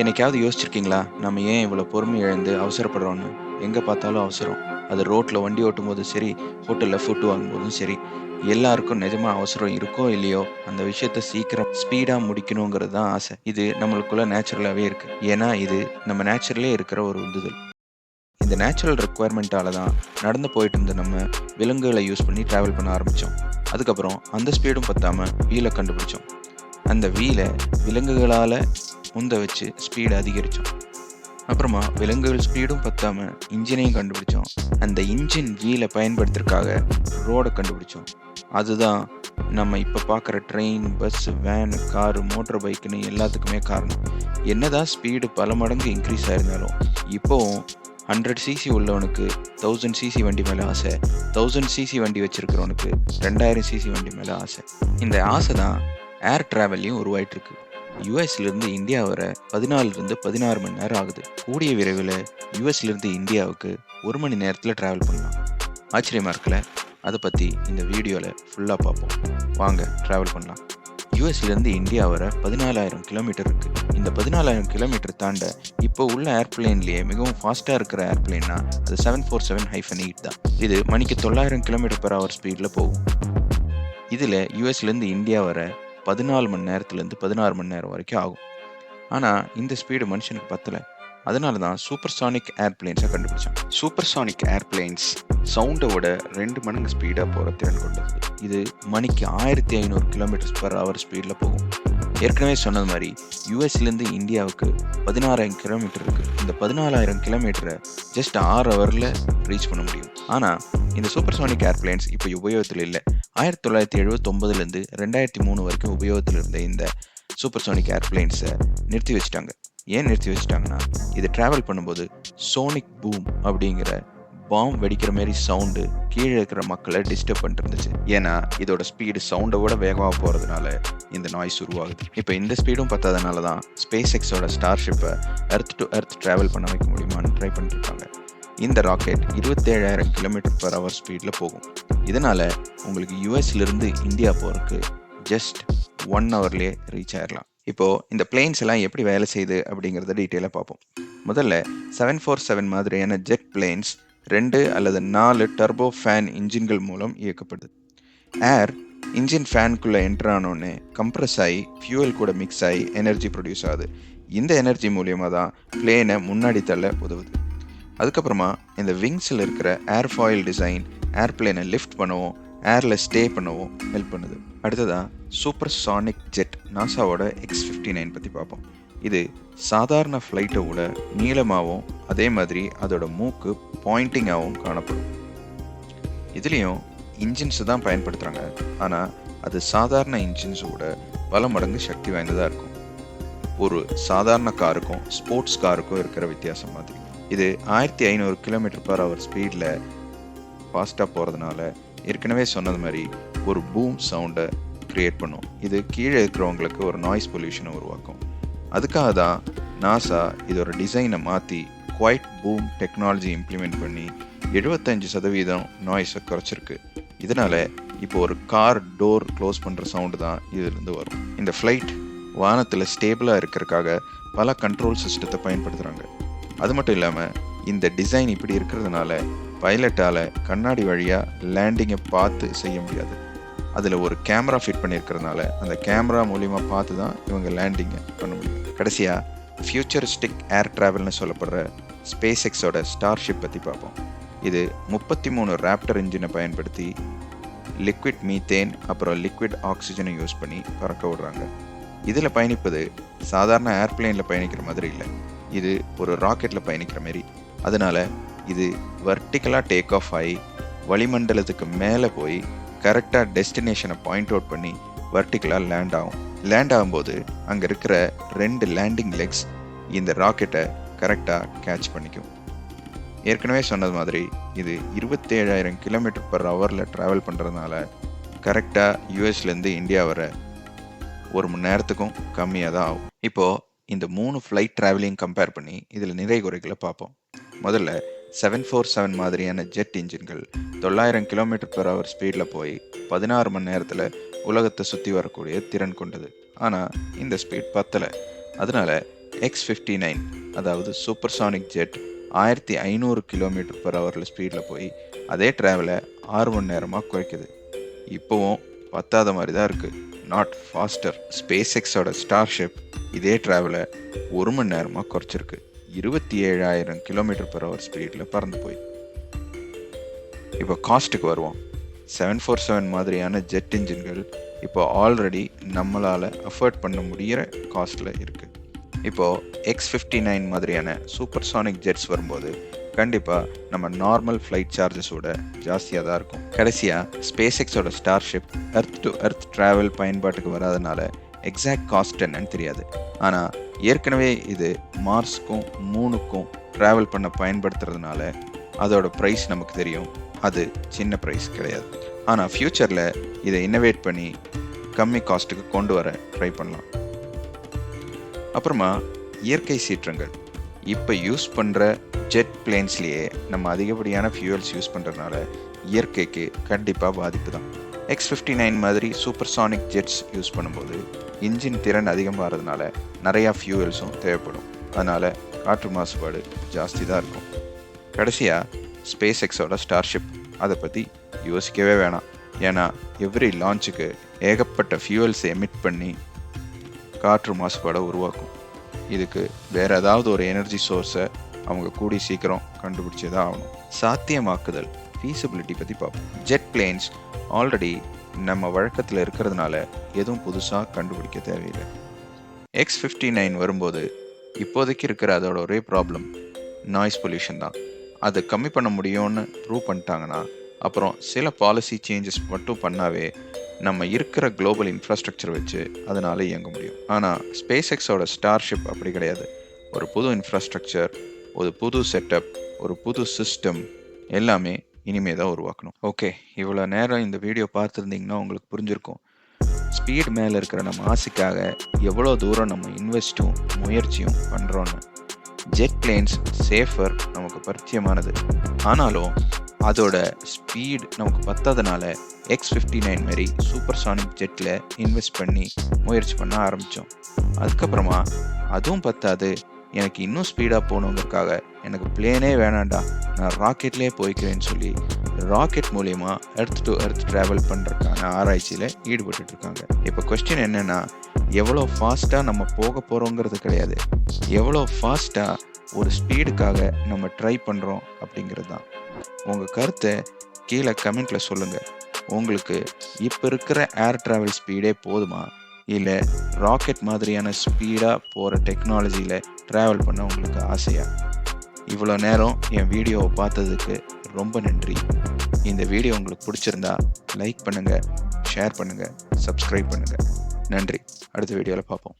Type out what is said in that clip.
என்னைக்காவது யோசிச்சிருக்கீங்களா? நம்ம ஏன் இவ்வளோ பொறுமை இழந்து அவசரப்படுறோம்னு? எங்கே பார்த்தாலும் அவசரம். அது ரோட்டில் வண்டி ஓட்டும் போதும் சரி ஹோட்டலில் ஃபுட்டு வாங்கும்போதும் சரி. எல்லாருக்கும் நிஜமாக அவசரம் இருக்கோ இல்லையோ அந்த விஷயத்த சீக்கிரம் ஸ்பீடாக முடிக்கணுங்கிறது தான் ஆசை. இது நம்மளுக்குள்ளே நேச்சுரலாகவே இருக்குது ஏன்னா இது நம்ம நேச்சுரலே இருக்கிற ஒரு உந்துதல். இந்த நேச்சுரல் ரெக்குவயர்மெண்ட்டால தான் நடந்து போயிட்டு இருந்த நம்ம விலங்குகளை யூஸ் பண்ணி ட்ராவல் பண்ண ஆரம்பித்தோம் அதுக்கப்புறம் அந்த ஸ்பீடும் பற்றாமல் வீலை கண்டுபிடிச்சோம். அந்த வீலை விலங்குகளால் முந்த வச்சு ஸ்பீடு அதிகரித்தோம் அப்புறமா விலங்குகள் ஸ்பீடும் பற்றாமல் இன்ஜினையும் கண்டுபிடிச்சோம். அந்த இன்ஜின் வீலை பயன்படுத்துறதுக்காக ரோடை கண்டுபிடிச்சோம். அதுதான் நம்ம இப்போ பார்க்குற train bus van car motor பைக்குன்னு எல்லாத்துக்குமே காரணம். என்னதான் ஸ்பீடு பல மடங்கு இன்க்ரீஸ் ஆயிருந்தாலும் இப்போவும் ஹண்ட்ரட் சிசி உள்ளவனுக்கு தௌசண்ட் சிசி வண்டி மேலே ஆசை தௌசண்ட் சிசி வண்டி வச்சுருக்கிறவனுக்கு ரெண்டாயிரம் சிசி வண்டி மேலே ஆசை. இந்த ஆசை தான் ஏர் ட்ராவல்லையும் உருவாயிட்டுருக்கு. யூஎஸ்லேருந்து இந்தியா வர பதினாலுலேருந்து பதினாறு மணி நேரம் ஆகுது. கூடிய விரைவில் யூஎஸ்லேருந்து இந்தியாவுக்கு ஒரு மணி நேரத்தில் ட்ராவல் பண்ணலாம். ஆச்சரியமாக இருக்கல அதை பற்றி இந்த வீடியோவில் ஃபுல்லாக பார்ப்போம். வாங்க ட்ராவல் பண்ணலாம். யூஎஸ்லேருந்து இந்தியா வர பதினாலாயிரம் கிலோமீட்டர் இருக்குது இந்த பதினாலாயிரம் கிலோமீட்டர் தாண்ட இப்போ உள்ள ஏர்பிளேன்லேயே மிகவும் ஃபாஸ்ட்டாக இருக்கிற ஏர்பிளேன்னா அது seven four seven hyphen eight தான். இது மணிக்கு தொள்ளாயிரம் கிலோமீட்டர் பர் ஹவர் ஸ்பீடில் போகும். இதில் யூஎஸ்லேருந்து இந்தியா வர பதினாலு மணி நேரத்துலேருந்து பதினாறு மணி நேரம் வரைக்கும் ஆகும். ஆனால் இந்த ஸ்பீடு மனுஷனுக்கு பத்தலை. அதனால தான் சூப்பர்சானிக் ஏர்பிளேன்ஸை கண்டுபிடிச்சான். சூப்பர்சானிக் ஏர்பிளேன்ஸ் சவுண்டை விட ரெண்டு மடங்கு ஸ்பீடாக போகிற திறன் கொண்டது. இது மணிக்கு ஆயிரத்தி ஐநூறு கிலோமீட்டர்ஸ் பர் ஹவர் ஸ்பீடில் போகும். ஏற்கனவே சொன்னது மாதிரி யூஎஸ்லேருந்து இந்தியாவுக்கு பதினாறாயிரம் கிலோமீட்டர் இருக்குது இந்த பதினாலாயிரம் கிலோமீட்டரை ஜஸ்ட் ஆறு ஹவரில் ரீச் பண்ண முடியும். ஆனால் இந்த சூப்பர்சானிக் ஏர்பிளேன்ஸ் இப்போ உபயோகத்தில் இல்லை. ஆயிரத்தி தொள்ளாயிரத்தி எழுபத்தொம்பதுலேருந்து ரெண்டாயிரத்தி மூணு வரைக்கும் உபயோகத்தில் இருந்த இந்த சூப்பர் சோனிக் ஏர்பிளைன்ஸை நிறுத்தி வச்சுட்டாங்க. ஏன் நிறுத்தி வச்சுட்டாங்கன்னா இது ட்ராவல் பண்ணும்போது சோனிக் பூம் அப்படிங்கிற பாம் வெடிக்கிற மாதிரி சவுண்டு கீழே இருக்கிற மக்களை டிஸ்டர்ப் பண்ணிட்டு இருந்துச்சு. ஏன்னா இதோட ஸ்பீடு சவுண்டை விட வேகமாக போகிறதுனால இந்த நாய்ஸ் உருவாகுது. இப்போ இந்த ஸ்பீடும் பத்தாதனால தான் ஸ்பேஸ் எக்ஸோட ஸ்டார்ஷிப்பை எர்த் டு எர்த் ட்ராவல் பண்ண வைக்க முடியுமான்னு ட்ரை பண்ணிட்டு இந்த ராக்கெட் இருபத்தேழாயிரம் கிலோமீட்டர் பர் ஹவர் ஸ்பீடில் போகும். இதனால் உங்களுக்கு யூஎஸ்லேருந்து இந்தியா போகிறதுக்கு ஜஸ்ட் ஒன் ஹவர்லேயே ரீச் ஆயிடலாம் இப்போது இந்த பிளேன்ஸ் எல்லாம் எப்படி வேலை செய்யுது அப்படிங்கிறத டீட்டெயிலாக பார்ப்போம். முதல்ல செவன் ஃபோர் செவன் மாதிரியான ஜெட் பிளேன்ஸ் ரெண்டு அல்லது நாலு டர்போ ஃபேன் இன்ஜின்கள் மூலம் இயக்கப்படுது. ஏர் இன்ஜின் ஃபேனுக்குள்ளே என்டர் ஆனோடனே கம்ப்ரஸ் ஆகி ஃபியூவல் கூட மிக்ஸ் ஆகி எனர்ஜி ப்ரொடியூஸ் ஆகுது. இந்த எனர்ஜி மூலியமாக தான் பிளேனை முன்னாடி தள்ள உதவுது. அதுக்கப்புறமா இந்த விங்ஸில் இருக்கிற ஏர் ஃபாயில் டிசைன் ஏர்பிளேனை லிஃப்ட் பண்ணவும் ஏரில் ஸ்டே பண்ணவும் ஹெல்ப் பண்ணுது. அடுத்ததாக சூப்பர் சானிக் ஜெட் நாசாவோட எக்ஸ் ஃபிஃப்டி நைன் பற்றி பார்ப்போம். இது சாதாரண ஃப்ளைட்டை விட நீளமாகவும் அதே மாதிரி அதோட மூக்கு பாயிண்டிங்காகவும் காணப்படும். இதுலேயும் இன்ஜின்ஸை தான் பயன்படுத்துகிறாங்க ஆனால் அது சாதாரண இன்ஜின்ஸோட பல மடங்கு சக்தி வாய்ந்ததாக இருக்கும். ஒரு சாதாரண காருக்கும் ஸ்போர்ட்ஸ் காருக்கும் இருக்கிற வித்தியாசம் மாதிரி. இது ஆயிரத்தி ஐநூறு கிலோமீட்டர் பர் ஹவர் ஸ்பீடில் ஃபாஸ்ட்டாக போகிறதுனால ஏற்கனவே சொன்னது மாதிரி ஒரு பூம் சவுண்டை க்ரியேட் பண்ணும். இது கீழே இருக்கிறவங்களுக்கு ஒரு நாய்ஸ் பொல்யூஷனை உருவாக்கும். அதுக்காக தான் நாசா இதோட டிசைனை மாற்றி குவைட் பூம் டெக்னாலஜி இம்ப்ளிமெண்ட் பண்ணி எழுபத்தஞ்சு சதவீதம் நாய்ஸை குறைச்சிருக்கு. இதனால் இப்போ ஒரு கார் டோர் க்ளோஸ் பண்ணுற சவுண்டு தான் இதுலேருந்து வரும். இந்த ஃப்ளைட் வானத்தில் ஸ்டேபிளாக இருக்கிறதுக்காக பல கண்ட்ரோல் சிஸ்டத்தை பயன்படுத்துகிறாங்க அது மட்டும் இல்லாமல் இந்த டிசைன் இப்படி இருக்கிறதுனால பைலட்டால் கண்ணாடி வழியாக லேண்டிங்கை பார்த்து செய்ய முடியாது. அதில் ஒரு கேமரா ஃபிட் பண்ணியிருக்கிறதுனால அந்த கேமரா மூலிமா பார்த்து தான் இவங்க லேண்டிங்கை பண்ண முடியும். கடைசியாக ஃபியூச்சரிஸ்டிக் ஏர் ட்ராவல்னு சொல்லப்படுற ஸ்பேஸ் எக்ஸோட ஸ்டார்ஷிப் பற்றி பார்ப்போம். இது முப்பத்தி மூணு ராப்டர் இன்ஜினை பயன்படுத்தி லிக்விட் மீத்தேன் அப்புறம் லிக்விட் ஆக்சிஜனை யூஸ் பண்ணி பறக்க விடுறாங்க. இதில் பயணிப்பது சாதாரண ஏர்பிளேனில் பயணிக்கிற மாதிரி இல்லை. இது ஒரு ராக்கெட்டில் பயணிக்கிற மாரி. அதனால் இது வர்டிக்கலாக டேக் ஆஃப் ஆகி வளிமண்டலத்துக்கு மேலே போய் கரெக்டாக டெஸ்டினேஷனை பாயிண்ட் அவுட் பண்ணி வர்டிக்கலாக லேண்ட் ஆகும். லேண்ட் ஆகும்போது அங்கே இருக்கிற ரெண்டு லேண்டிங் லெக்ஸ் இந்த ராக்கெட்டை கரெக்டாக கேட்ச் பண்ணிக்கும். ஏற்கனவே சொன்னது மாதிரி இது இருபத்தேழாயிரம் கிலோமீட்டர் பர் ஹவரில் ட்ராவல் பண்ணுறதுனால கரெக்டாக யூஎஸ்லேருந்து இந்தியா வர ஒரு மணி நேரத்துக்கும் கம்மியாக தான் ஆகும். இப்போது இந்த மூணு ஃப்ளைட் ட்ராவலிங் கம்பேர் பண்ணி இதில் நிறை குறைகளை பார்ப்போம். முதல்ல செவன் ஃபோர் செவன் மாதிரியான ஜெட் இன்ஜின்கள் தொள்ளாயிரம் கிலோமீட்டர் பெர் ஹவர் ஸ்பீடில் போய் பதினாறு மணி நேரத்தில் உலகத்தை சுற்றி வரக்கூடிய திறன் கொண்டது. ஆனால் இந்த ஸ்பீட் பத்தலை. அதனால எக்ஸ் ஃபிஃப்டி நைன் அதாவது சூப்பர்சானிக் ஜெட் ஆயிரத்தி ஐநூறு கிலோமீட்டர் பெர் ஹவரில் ஸ்பீடில் போய் அதே ட்ராவலை ஆறு மணி நேரமாக குறைக்குது. இப்போவும் பத்தாத மாதிரி தான் இருக்குது நாட் ஃபாஸ்டர் ஸ்பேஸ் எக்ஸோட ஸ்டார்ஷிப் இதே ட்ராவலை ஒரு மணி நேரமாக குறைச்சிருக்கு. இருபத்தி ஏழாயிரம் கிலோமீட்டர் பர் ஹவர் ஸ்பீடில் பறந்து போய். இப்போ காஸ்ட்டுக்கு வருவோம். செவன் ஃபோர் செவன் மாதிரியான ஜெட் இன்ஜின்கள் இப்போ ஆல்ரெடி நம்மளால் அஃபோர்ட் பண்ண முடிகிற காஸ்ட்டில் இருக்குது இப்போது எக்ஸ் ஃபிஃப்டி நைன் மாதிரியான சூப்பர்சானிக் ஜெட்ஸ் வரும்போது கண்டிப்பாக நம்ம நார்மல் ஃப்ளைட் சார்ஜஸோட ஜாஸ்தியாக தான் இருக்கும். கடைசியாக ஸ்பேஸ் எக்ஸோட Starship earth to earth travel பயன்பாட்டுக்கு வராதனால எக்ஸாக்ட் காஸ்ட் என்னன்னு தெரியாது. ஆனால் ஏற்கனவே இது மார்ஸ்க்கும் மூணுக்கும் ட்ராவல் பண்ண பயன்படுத்துறதுனால அதோட ப்ரைஸ் நமக்கு தெரியும். அது சின்ன ப்ரைஸ் கிடையாது. ஆனால் ஃப்யூச்சரில் இதை இன்னோவேட் பண்ணி கம்மி காஸ்ட்டுக்கு கொண்டு வர ட்ரை பண்ணலாம். அப்புறமா இயற்கை சீற்றங்கள். இப்போ யூஸ் பண்ணுற ஜெட் பிளேன்ஸ்லேயே நம்ம அதிகப்படியான ஃபியூவல்ஸ் யூஸ் பண்ணுறதுனால இயற்கைக்கு கண்டிப்பாக பாதிப்பு தான். எக்ஸ் ஃபிஃப்டி நைன் மாதிரி சூப்பர்சானிக் ஜெட்ஸ் யூஸ் பண்ணும்போது இன்ஜின் திறன் அதிகமாகிறதுனால நிறையா ஃபியூவல்ஸும் தேவைப்படும். அதனால் காற்று மாசுபாடு ஜாஸ்தி தான் இருக்கும். கடைசியாக ஸ்பேஸ் எக்ஸோட ஸ்டார்ஷிப் அதை பற்றி யோசிக்கவே வேணாம். ஏன்னா எவ்ரி லான்ச்சுக்கு ஏகப்பட்ட ஃபியூவல்ஸை எமிட் பண்ணி காற்று மாசுபாடை உருவாக்கும். இதுக்கு வேறு ஏதாவது ஒரு எனர்ஜி சோர்ஸை அவங்க கூடி சீக்கிரம் கண்டுபிடிச்சே தான் ஆகணும். சாத்தியமாக்குதல் ஃபீஸபிலிட்டி பற்றி பார்ப்போம். ஜெட் பிளேன்ஸ் ஆல்ரெடி நம்ம வழக்கத்தில் இருக்கிறதுனால எதுவும் புதுசாக கண்டுபிடிக்க தேவையில்லை. எக்ஸ் ஃபிஃப்டி நைன் வரும்போது இப்போதைக்கு இருக்கிற அதோட ஒரே ப்ராப்ளம் நாய்ஸ் பொல்யூஷன் தான். அதை கம்மி பண்ண முடியும்னு ப்ரூவ் பண்ணிட்டாங்கன்னா அப்புறம் சில பாலிசி சேஞ்சஸ் மட்டும் பண்ணாவே நம்ம இருக்கிற குளோபல் இன்ஃப்ராஸ்ட்ரக்சர் வச்சு அதனால் இயங்க முடியும். ஆனால் ஸ்பேஸ் எக்ஸோட ஸ்டார்ஷிப் அப்படி கிடையாது. ஒரு புது இன்ஃப்ராஸ்ட்ரக்சர் ஒரு புது செட்டப் ஒரு புது சிஸ்டம் எல்லாமே இனிமே தான் உருவாக்கணும். ஓகே இவ்வளோ நேரம் இந்த வீடியோ பார்த்துருந்தீங்கன்னா உங்களுக்கு புரிஞ்சிருக்கும். ஸ்பீட் மேலே இருக்கிற நம்ம ஆசைக்காக எவ்வளோ தூரம் நம்ம இன்வெஸ்ட்டும் முயற்சியும் பண்ணுறோன்னு ஜெட் பிளேன்ஸ் சேஃபர் நமக்கு பரிச்சயமானது. ஆனாலும் அதோட ஸ்பீட் நமக்கு பத்தாதனால எக்ஸ் ஃபிஃப்டி நைன் மாரி சூப்பர்சானிக் ஜெட்டில் இன்வெஸ்ட் பண்ணி முயற்சி பண்ண ஆரம்பித்தோம் அதுக்கப்புறமா அதுவும் பத்தாது எனக்கு இன்னும் ஸ்பீடாக போகணுங்கிறதுக்காக எனக்கு பிளேனே வேணாண்டா நான் ராக்கெட்லேயே போய்க்கிறேன்னு சொல்லி ராக்கெட் மூலயமா எர்த் டு எர்த் ட்ராவல் பண்ணுறதுக்கான ஆராய்ச்சியில் ஈடுபட்டுருக்காங்க இப்போ கொஸ்டின் என்னென்னா எவ்வளோ ஃபாஸ்ட்டாக நம்ம போக போகிறோங்கிறது கிடையாது. எவ்வளோ ஃபாஸ்ட்டாக ஒரு ஸ்பீடுக்காக நம்ம ட்ரை பண்ணுறோம் அப்படிங்கிறது தான் உங்கள் கருத்தை கீழே கமெண்ட்டில் சொல்லுங்கள் உங்களுக்கு இப்போ இருக்கிற ஏர் ட்ராவல் ஸ்பீடே போதுமா? இல்லை ராக்கெட் மாதிரியான ஸ்பீடாக போகிற டெக்னாலஜியில் ட்ராவல் பண்ண உங்களுக்கு ஆசையாக இவ்வளோ நேரம் என் வீடியோவை பார்த்ததுக்கு ரொம்ப நன்றி. இந்த வீடியோ உங்களுக்கு பிடிச்சிருந்தா லைக் பண்ணுங்கள் ஷேர் பண்ணுங்கள் சப்ஸ்கிரைப் பண்ணுங்கள் நன்றி. அடுத்த வீடியோவில் பார்ப்போம்.